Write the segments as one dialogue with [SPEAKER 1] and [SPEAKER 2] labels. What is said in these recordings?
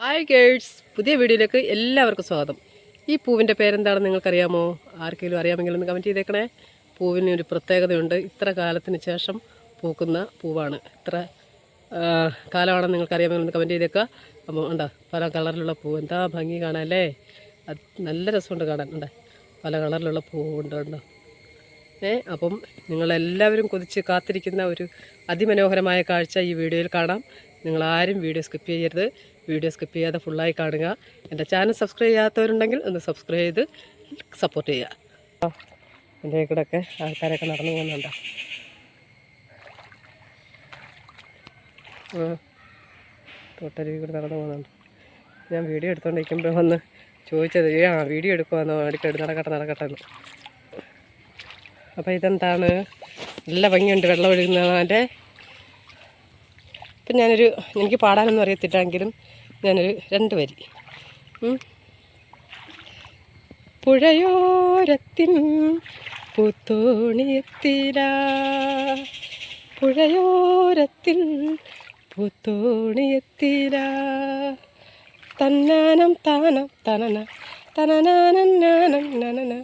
[SPEAKER 1] Hi girls പുതിയ വീഡിയോയിലേക്ക് എല്ലാവർക്കും സ്വാഗതം. ഈ പൂവിന്റെ പേരെന്താണെന്ന് നിങ്ങൾക്കറിയാമോ? ആർക്കെങ്കിലും അറിയാമെങ്കിൽ ഒന്ന് കമന്റ് ചെയ്തേക്കണേ. പൂവിന് ഒരു പ്രത്യേകതയുണ്ട്. ഇത്ര കാലത്തിന് ശേഷം പൂക്കുന്ന പൂവാണ്. ഇത്ര കാലമാണെന്ന് നിങ്ങൾക്കറിയാമെങ്കിൽ ഒന്ന് കമന്റ് ചെയ്തേക്കുക അപ്പോൾ ഉണ്ടോ പല കളറിലുള്ള പൂവ് എന്താ ഭംഗി കാണാനല്ലേ അത് നല്ല രസമുണ്ട് കാണാൻ. ഉണ്ട് പല കളറിലുള്ള പൂവുണ്ട് ഉണ്ടോ ഏ അപ്പം നിങ്ങളെല്ലാവരും കൊതിച്ച് കാത്തിരിക്കുന്ന ഒരു അതിമനോഹരമായ കാഴ്ച ഈ വീഡിയോയിൽ കാണാം. നിങ്ങളാരും വീഡിയോ സ്കിപ്പ് ചെയ്യരുത്. വീഡിയോ സ്കിപ്പ് ചെയ്യാതെ ഫുള്ളായി കാണുക. എന്റെ ചാനൽ സബ്സ്ക്രൈബ് ചെയ്യാത്തവരുണ്ടെങ്കിൽ ഒന്ന് സബ്സ്ക്രൈബ് ചെയ്ത് സപ്പോർട്ട് ചെയ്യുക. എന്റെ കൂടെയൊക്കെ ആൾക്കാരൊക്കെ നടന്നു പോകുന്നുണ്ടോ? തോട്ടരുവി കൂടെ നടന്നു പോകുന്നുണ്ട്. ഞാൻ വീഡിയോ എടുത്തുകൊണ്ടിരിക്കുമ്പോൾ വന്ന് ചോദിച്ചത് "ഏ, ആ വീഡിയോ എടുക്കുവാന്നോ? അടിക്കടി നടക്കട്ടെ നടക്കട്ടെ എന്ന്. അപ്പോൾ ഇതെന്താണ്? നല്ല ഭംഗിയുണ്ട് വെള്ളം ഒഴുകുന്നതിന്റെ ഇപ്പം ഞാനൊരു എനിക്ക് പാടാനൊന്നും അറിയത്തില്ലെങ്കിലും ഞാനൊരു രണ്ട് വരി. പുഴയോരത്തിൻ പൂത്തോണിയെത്തില. പുഴയോരത്തിൽ പൂത്തോണിയെത്തില. തന്നാനം താനം തനന തനനാനം നാനം നനന.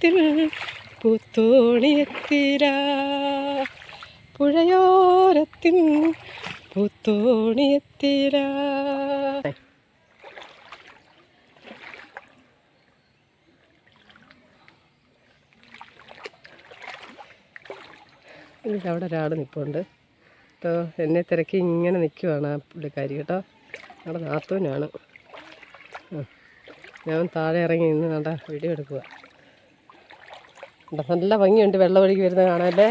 [SPEAKER 1] പുഴയോരത്തിൽ പൂത്തോണിയെത്തിര പുഴയോരത്തിൽ പൂത്തോണിയെത്തിര അവിടെ ഒരാൾ നിൽപ്പുണ്ട് കേട്ടോ എന്നെ തിരക്കി ഇങ്ങനെ നിൽക്കുവാണ് ആ പുള്ളിക്കാരി കേട്ടോ. അവിടെ നാത്തൂനാണ്. ഞാൻ താഴെ ഇറങ്ങി നിന്ന് കണ്ട വീഡിയോ എടുക്കുക നല്ല ഭംഗിയുണ്ട് വെള്ളം ഒഴുകി വരുന്നത് കാണാല്ലേ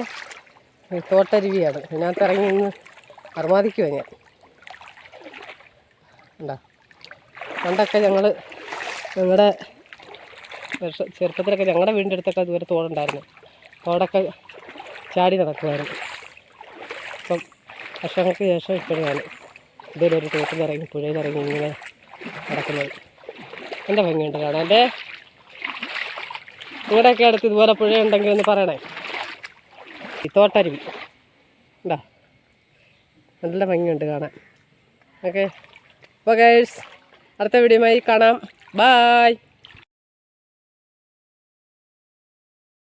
[SPEAKER 1] തോട്ടരുവിയാണ്. ഇതിനകത്ത് ഇറങ്ങി നിന്ന് അർമാദിക്കുവാ ഞാൻ. ഉണ്ടോ പണ്ടൊക്കെ ഞങ്ങൾ ഞങ്ങളുടെ ചെറുപ്പത്തിലൊക്കെ ഞങ്ങളുടെ വീടിന്റെ അടുത്തൊക്കെ ഇതുവരെ തോടുണ്ടായിരുന്നു. തോടൊക്കെ ചാടി നടക്കുമായിരുന്നു അപ്പം വർഷങ്ങൾക്ക് ശേഷം ഇപ്പോഴാണ് ഇതിലൊരു പുഴയിൽ ഇറങ്ങി ഇങ്ങനെ നടക്കുന്നത്. എന്റെ ഭംഗിയുണ്ട് കാണാൻ നിങ്ങളുടെയൊക്കെ അടുത്ത് ഇതുപോലെ പുഴയുണ്ടെങ്കിൽ ഒന്ന് പറയണേ. ഈ തോട്ടരുവി. ഉണ്ടാ നല്ല ഭംഗിയുണ്ട് കാണാൻ. ഓക്കെ. അപ്പോൾ ഗൈസ് അടുത്ത വീഡിയോയുമായി കാണാം. ബായ്